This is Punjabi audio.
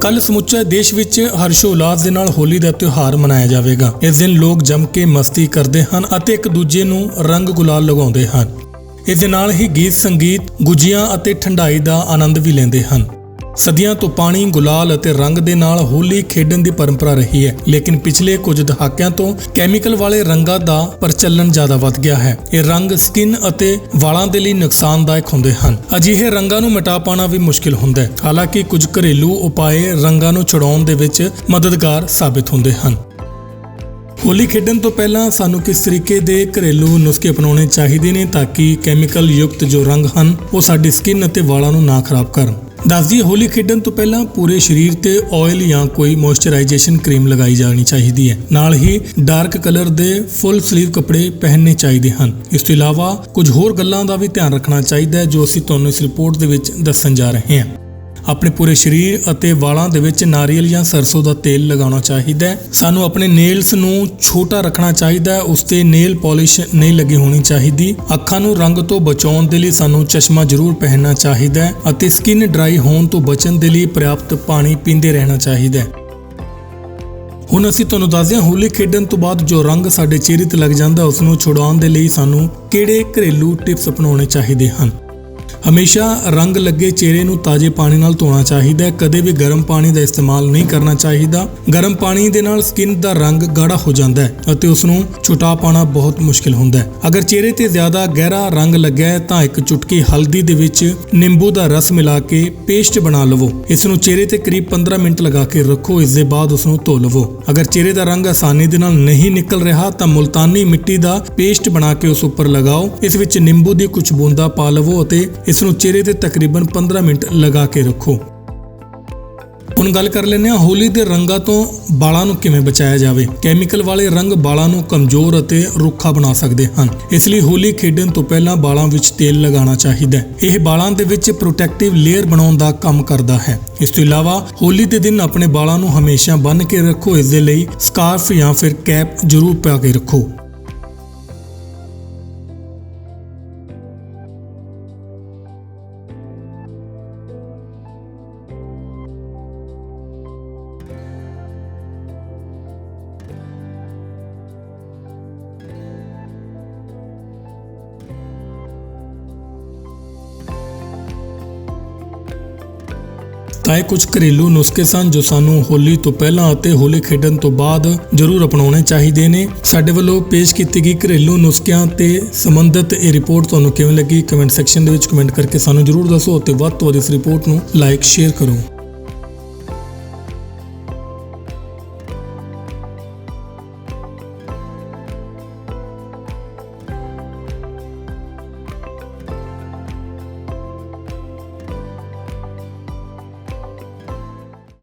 ਕੱਲ ਸਮੁੱਚਾ ਦੇਸ਼ ਵਿੱਚ ਹਰਸ਼ੋਲਾਸ ਦੇ ਨਾਲ ਹੋਲੀ ਦਾ ਤਿਉਹਾਰ ਮਨਾਇਆ ਜਾਵੇਗਾ। ਇਸ ਦਿਨ ਲੋਕ ਜੰਮ ਕੇ ਮਸਤੀ ਕਰਦੇ ਹਨ ਅਤੇ ਇੱਕ ਦੂਜੇ ਨੂੰ ਰੰਗ ਗੁਲਾਲ ਲਗਾਉਂਦੇ ਹਨ। ਇਸ ਦੇ ਨਾਲ ਹੀ ਗੀਤ, ਸੰਗੀਤ, ਗੁਜੀਆਂ ਅਤੇ ਠੰਡਾਈ ਦਾ ਆਨੰਦ ਵੀ ਲੈਂਦੇ ਹਨ। ਸਦੀਆਂ ਤੋਂ ਪਾਣੀ, ਗੁਲਾਲ ਅਤੇ ਰੰਗ ਦੇ ਨਾਲ ਹੋਲੀ ਖੇਡਣ ਦੀ ਪਰੰਪਰਾ ਰਹੀ ਹੈ। ਲੇਕਿਨ ਪਿਛਲੇ ਕੁਝ ਦਹਾਕਿਆਂ ਤੋਂ ਕੈਮੀਕਲ ਵਾਲੇ ਰੰਗਾਂ ਦਾ ਪ੍ਰਚਲਨ ਜ਼ਿਆਦਾ ਵੱਧ ਗਿਆ ਹੈ। ਇਹ ਰੰਗ ਸਕਿਨ ਅਤੇ ਵਾਲਾਂ ਦੇ ਲਈ ਨੁਕਸਾਨਦਾਇਕ ਹੁੰਦੇ ਹਨ। ਅਜਿਹੇ ਰੰਗਾਂ ਨੂੰ ਮਿਟਾ ਪਾਉਣਾ ਵੀ ਮੁਸ਼ਕਿਲ ਹੁੰਦਾ ਹੈ। ਹਾਲਾਂਕਿ ਕੁਝ ਘਰੇਲੂ ਉਪਾਅ ਰੰਗਾਂ ਨੂੰ ਛੁਡਾਉਣ ਦੇ ਵਿੱਚ ਮਦਦਗਾਰ ਸਾਬਿਤ ਹੁੰਦੇ ਹਨ। ਹੋਲੀ ਖੇਡਣ ਤੋਂ ਪਹਿਲਾਂ ਸਾਨੂੰ ਕਿਸ ਤਰੀਕੇ ਦੇ ਘਰੇਲੂ ਨੁਸਖੇ ਅਪਣਾਉਣੇ ਚਾਹੀਦੇ ਨੇ ਤਾਂ ਕਿ ਕੈਮੀਕਲ ਯੁਕਤ ਜੋ ਰੰਗ ਹਨ, ਉਹ ਸਾਡੀ ਸਕਿਨ ਅਤੇ ਵਾਲਾਂ ਨੂੰ ਨਾ ਖਰਾਬ ਕਰਨ। ਦੱਸਦੀ ਹੋਲੀ ਖੇਡਣ ਤੋਂ ਪਹਿਲਾਂ ਪੂਰੇ ਸਰੀਰ ਤੇ ਆਇਲ ਜਾਂ ਕੋਈ ਮੋਇਸਚਰਾਈਜੇਸ਼ਨ ਕਰੀਮ ਲਗਾਈ ਜਾਣੀ ਚਾਹੀਦੀ ਹੈ। ਨਾਲ ਹੀ ਡਾਰਕ ਕਲਰ ਦੇ ਫੁੱਲ ਸਲੀਵ ਕੱਪੜੇ ਪਹਿਨਣੇ ਚਾਹੀਦੇ ਹਨ। ਇਸ ਤੋਂ ਇਲਾਵਾ ਕੁਝ ਹੋਰ ਗੱਲਾਂ ਦਾ ਵੀ ਧਿਆਨ ਰੱਖਣਾ ਚਾਹੀਦਾ ਹੈ, ਜੋ ਅਸੀਂ ਤੁਹਾਨੂੰ ਇਸ ਰਿਪੋਰਟ ਦੇ ਵਿੱਚ ਦੱਸਣ ਜਾ ਰਹੇ ਹਾਂ। ਆਪਣੇ ਪੂਰੇ ਸਰੀਰ ਅਤੇ ਵਾਲਾਂ ਦੇ ਵਿੱਚ ਨਾਰੀਅਲ ਜਾਂ ਸਰਸੋਂ ਦਾ ਤੇਲ ਲਗਾਉਣਾ ਚਾਹੀਦਾ ਹੈ। ਸਾਨੂੰ ਆਪਣੇ ਨੇਲਸ ਨੂੰ ਛੋਟਾ ਰੱਖਣਾ ਚਾਹੀਦਾ ਹੈ। ਉਸ ਤੇ ਨੇਲ ਪਾਲਿਸ਼ ਨਹੀਂ ਲੱਗੀ ਹੋਣੀ ਚਾਹੀਦੀ। ਅੱਖਾਂ ਨੂੰ ਰੰਗ ਤੋਂ ਬਚਾਉਣ ਦੇ ਲਈ ਸਾਨੂੰ ਚਸ਼ਮਾ ਜ਼ਰੂਰ ਪਹਿਨਣਾ ਚਾਹੀਦਾ ਹੈ ਅਤੇ ਸਕਿਨ ਡਰਾਈ ਹੋਣ ਤੋਂ ਬਚਣ ਦੇ ਲਈ ਪ੍ਰਯਾਪਤ ਪਾਣੀ ਪੀਂਦੇ ਰਹਿਣਾ ਚਾਹੀਦਾ ਹੈ। ਹੁਣ ਅਸੀਂ ਤੁਹਾਨੂੰ ਦੱਸਦੇ ਹਾਂ ਹੋਲੀ ਖੇਡਣ ਤੋਂ ਬਾਅਦ ਜੋ ਰੰਗ ਸਾਡੇ ਚਿਹਰੇ ਤੇ ਲੱਗ ਜਾਂਦਾ ਉਸ ਨੂੰ ਛੁਡਾਉਣ ਦੇ ਲਈ ਸਾਨੂੰ ਕਿਹੜੇ ਘਰੇਲੂ ਟਿਪਸ ਅਪਣਾਉਣੇ ਚਾਹੀਦੇ ਹਨ? ਹਮੇਸ਼ਾ ਰੰਗ ਲੱਗੇ ਚਿਹਰੇ ਨੂੰ ਤਾਜ਼ੇ ਪਾਣੀ ਨਾਲ ਧੋਣਾ ਚਾਹੀਦਾ ਹੈ। ਕਦੇ ਵੀ ਗਰਮ ਪਾਣੀ ਦਾ ਇਸਤੇਮਾਲ ਨਹੀਂ ਕਰਨਾ ਚਾਹੀਦਾ। ਗਰਮ ਪਾਣੀ ਦੇ ਨਾਲ ਸਕਿਨ ਦਾ ਰੰਗ ਗਾੜਾ ਹੋ ਜਾਂਦਾ ਹੈ ਅਤੇ ਉਸ ਨੂੰ ਛੁਟਾ ਪਾਣਾ ਬਹੁਤ ਮੁਸ਼ਕਿਲ ਹੁੰਦਾ ਹੈ। ਅਗਰ ਚਿਹਰੇ ਤੇ ਜ਼ਿਆਦਾ ਗਹਿਰਾ ਰੰਗ ਲੱਗਿਆ ਹੈ ਤਾਂ ਇੱਕ ਚੁਟਕੀ ਹਲਦੀ ਦੇ ਵਿੱਚ ਨਿੰਬੂ ਦਾ ਰਸ ਮਿਲਾ ਕੇ ਪੇਸਟ ਬਣਾ ਲਵੋ। ਇਸ ਨੂੰ ਚਿਹਰੇ ਤੇ ਕਰੀਬ 15 ਮਿੰਟ ਲਗਾ ਕੇ ਰੱਖੋ। ਇਸ ਦੇ ਬਾਅਦ ਉਸ ਨੂੰ ਧੋ ਲਵੋ। ਅਗਰ ਚਿਹਰੇ ਦਾ ਰੰਗ ਆਸਾਨੀ ਦੇ ਨਾਲ ਨਹੀਂ ਨਿਕਲ ਰਿਹਾ ਤਾਂ ਮੁਲਤਾਨੀ ਮਿੱਟੀ ਦਾ ਪੇਸਟ ਬਣਾ ਕੇ ਉਸ ਉੱਪਰ ਲਗਾਓ। ਇਸ ਵਿੱਚ ਨਿੰਬੂ ਦੀ ਕੁਝ ਬੂੰਦਾਂ ਪਾ ਲਵੋ ਅਤੇ ਇਸ ਨੂੰ ਚਿਹਰੇ ਤੇ ਤਕਰੀਬਨ 15 ਮਿੰਟ ਲਗਾ ਕੇ ਰੱਖੋ। ਹੁਣ ਗੱਲ ਕਰ ਲੈਂਦੇ ਹਾਂ ਹੋਲੀ ਦੇ ਰੰਗਾਂ ਤੋਂ ਵਾਲਾਂ ਨੂੰ ਕਿਵੇਂ ਬਚਾਇਆ ਜਾਵੇ। ਕੈਮੀਕਲ ਵਾਲੇ ਰੰਗ ਵਾਲਾਂ ਨੂੰ ਕਮਜ਼ੋਰ ਅਤੇ ਰੁੱਖਾ ਬਣਾ ਸਕਦੇ ਹਨ। ਇਸ ਲਈ ਹੋਲੀ ਖੇਡਣ ਤੋਂ ਪਹਿਲਾਂ ਵਾਲਾਂ ਵਿੱਚ ਤੇਲ ਲਗਾਉਣਾ ਚਾਹੀਦਾ ਹੈ। ਇਹ ਵਾਲਾਂ ਦੇ ਵਿੱਚ ਪ੍ਰੋਟੈਕਟਿਵ ਲੇਅਰ ਬਣਾਉਣ ਦਾ ਕੰਮ ਕਰਦਾ ਹੈ। ਇਸ ਤੋਂ ਇਲਾਵਾ ਹੋਲੀ ਦੇ ਦਿਨ ਆਪਣੇ ਵਾਲਾਂ ਨੂੰ ਹਮੇਸ਼ਾ ਬੰਨ੍ਹ ਕੇ ਰੱਖੋ। ਇਸ ਦੇ ਲਈ ਸਕਾਰਫ ਜਾਂ ਫਿਰ ਕੈਪ ਜ਼ਰੂਰ ਪਾ ਕੇ ਰੱਖੋ। ਤਾਂ ਇਹ ਕੁਝ ਘਰੇਲੂ ਨੁਸਖੇ ਸਨ ਜੋ ਸਾਨੂੰ ਹੋਲੀ ਤੋਂ ਪਹਿਲਾਂ ਅਤੇ ਹੋਲੀ ਖੇਡਣ ਤੋਂ ਬਾਅਦ ਜ਼ਰੂਰ ਅਪਣਾਉਣੇ ਚਾਹੀਦੇ ਨੇ। ਸਾਡੇ ਵੱਲੋਂ ਪੇਸ਼ ਕੀਤੀ ਗਈ ਘਰੇਲੂ ਨੁਸਖਿਆਂ ਤੇ ਸੰਬੰਧਿਤ ਇਹ ਰਿਪੋਰਟ ਤੁਹਾਨੂੰ ਕਿਵੇਂ ਲੱਗੀ? ਕਮੈਂਟ ਸੈਕਸ਼ਨ ਦੇ ਵਿੱਚ ਕਮੈਂਟ ਕਰਕੇ ਸਾਨੂੰ ਜ਼ਰੂਰ ਦੱਸੋ ਅਤੇ ਵੱਧ ਤੋਂ ਵੱਧ ਇਸ ਰਿਪੋਰਟ ਨੂੰ ਲਾਈਕ, ਸ਼ੇਅਰ ਕਰੋ।